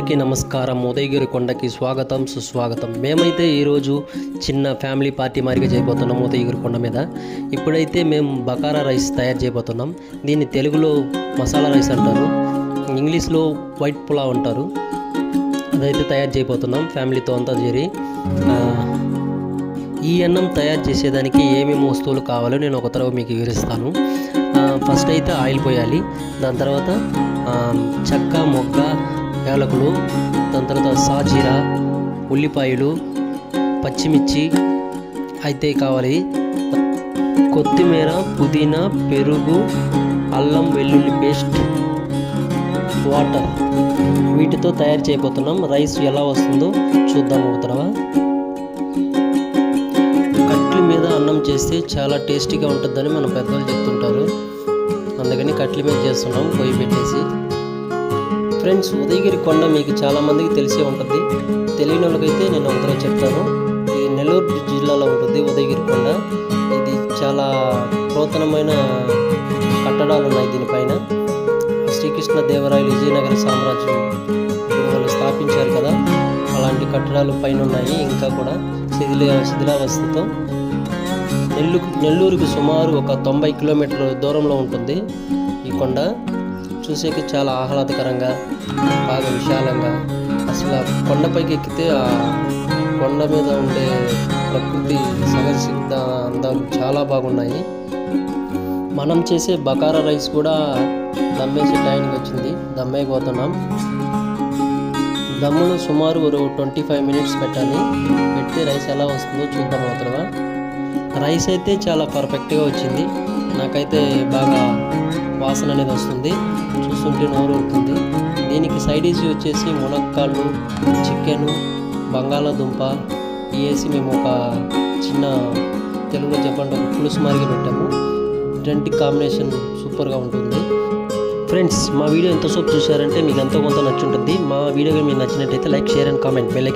అందరికీ నమస్కారం. ఉదయగిరి కొండకి స్వాగతం సుస్వాగతం. మేమైతే ఈరోజు చిన్న ఫ్యామిలీ పార్టీ మారిగా చేయబోతున్నాం ఉదయగిరి కొండ మీద. ఇప్పుడైతే మేము బకారా రైస్ తయారు చేయబోతున్నాం. దీన్ని తెలుగులో మసాలా రైస్ అంటారు ఇంగ్లీష్లో వైట్ పులావ్ అంటారు. అదైతే తయారు చేయబోతున్నాం ఫ్యామిలీతో అంతా చేరి. ఈ అన్నం తయారు చేసేదానికి ఏమేమి వస్తువులు కావాలో నేను ఒక తరవ మీకు వివరిస్తాను. ఫస్ట్ అయితే ఆయిల్ పోయాలి. దాని తర్వాత చెక్క మొగ్గ యాలకులు దాని తర్వాత సాజీర ఉల్లిపాయలు పచ్చిమిర్చి అయితే కావాలి. కొత్తిమీర పుదీనా పెరుగు అల్లం వెల్లుల్లి పేస్ట్ వాటర్ వీటితో తయారు చేయబోతున్నాం. రైస్ ఎలా వస్తుందో చూద్దాం అవుతారా తరవ కట్ల మీద అన్నం చేస్తే చాలా టేస్టీగా ఉంటుందని మన పెద్దలు చెప్తుంటారు. అందుకని కట్ల మీద చేస్తున్నాం. పొయ్యి పెట్టేసి ఫ్రెండ్స్ ఉదయగిరి కొండ మీకు చాలామందికి తెలిసే ఉంటుంది. తెలియని వాళ్ళకైతే నేను ఒకసారి చెప్తాను. ఇది నెల్లూరు జిల్లాలో ఉంటుంది ఉదయగిరి కొండ. ఇది చాలా పురాతనమైన కట్టడాలు ఉన్నాయి దీనిపైన. శ్రీకృష్ణ దేవరాయలు విజయనగర సామ్రాజ్యం వాళ్ళు స్థాపించారు కదా. అలాంటి కట్టడాలు పైన ఉన్నాయి ఇంకా కూడా. శిథిల శిథిలావస్థతో. నెల్లూరు నెల్లూరుకి సుమారు ఒక తొంభై కిలోమీటర్ దూరంలో ఉంటుంది ఈ కొండ. చూసేకి చాలా ఆహ్లాదకరంగా బాగా విశాలంగా. అసలు ఆ కొండపైకి ఎక్కితే ఆ కొండ మీద ఉండే ప్రకృతి సహజ అందాలు చాలా బాగున్నాయి. మనం చేసే బకారా రైస్ కూడా దమ్మేసే టైంకి వచ్చింది. దమ్మేయబోతున్నాం దమ్మును సుమారు ఒక ట్వంటీ ఫైవ్ మినిట్స్ పెట్టాలి. పెడితే రైస్ ఎలా వస్తుందో చూద్దాం అవతలవా రైస్ అయితే చాలా పర్ఫెక్ట్గా వచ్చింది. నాకైతే బాగా వాసన అనేది వస్తుంది. చూస్తుంటే నోరు ఊరుతుంది. దీనికి సైడ్ డిష్ వచ్చేసి మునక్కాళ్ళు చికెను బంగాళాదుంప వేసి మేము ఒక చిన్న తెలుగులో చెప్పండి ఒక పులుసు మారిగా పెట్టాము. రెంటి కాంబినేషన్ సూపర్గా ఉంటుంది. ఫ్రెండ్స్ మా వీడియో ఎంతసేపు చూశారంటే మీకు ఎంతో కొంత నచ్చుంటుంది. మా వీడియో మీకు నచ్చినట్టయితే like share and comment bell